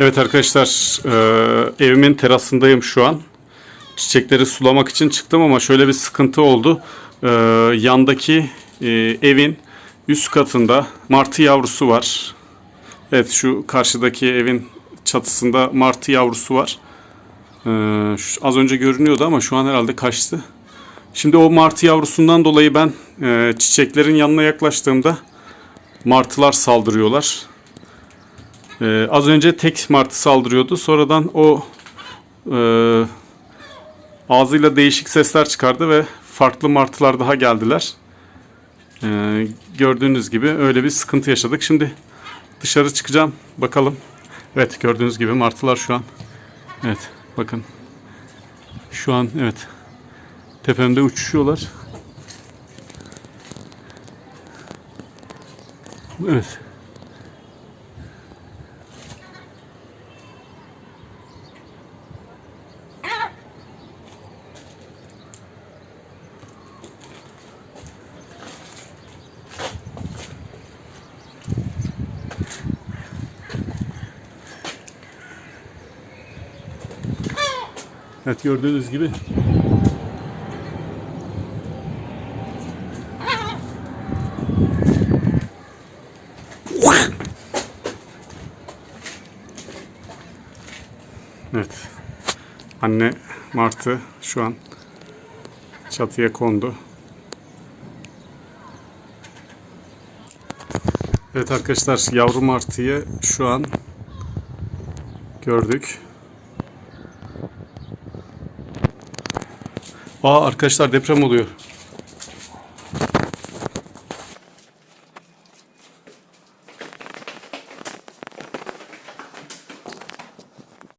Evet arkadaşlar, e, evimin terasındayım şu an. Çiçekleri sulamak için çıktım ama şöyle bir sıkıntı oldu. E, yandaki e, evin üst katında martı yavrusu var. Evet şu karşıdaki evin çatısında martı yavrusu var. Az önce görünüyordu ama şu an herhalde kaçtı. Şimdi o martı yavrusundan dolayı ben çiçeklerin yanına yaklaştığımda martılar saldırıyorlar. Ee, az önce tek martı saldırıyordu. Sonradan o e, ağzıyla değişik sesler çıkardı ve farklı martılar daha geldiler. Ee, gördüğünüz gibi öyle bir sıkıntı yaşadık. Şimdi dışarı çıkacağım. Bakalım. Evet gördüğünüz gibi martılar şu an. Evet bakın. Şu an evet. Tepemde uçuşuyorlar. Evet. Evet gördüğünüz gibi Evet. Anne martı şu an çatıya kondu. Evet arkadaşlar yavru martıyı şu an gördük. Aa arkadaşlar deprem oluyor.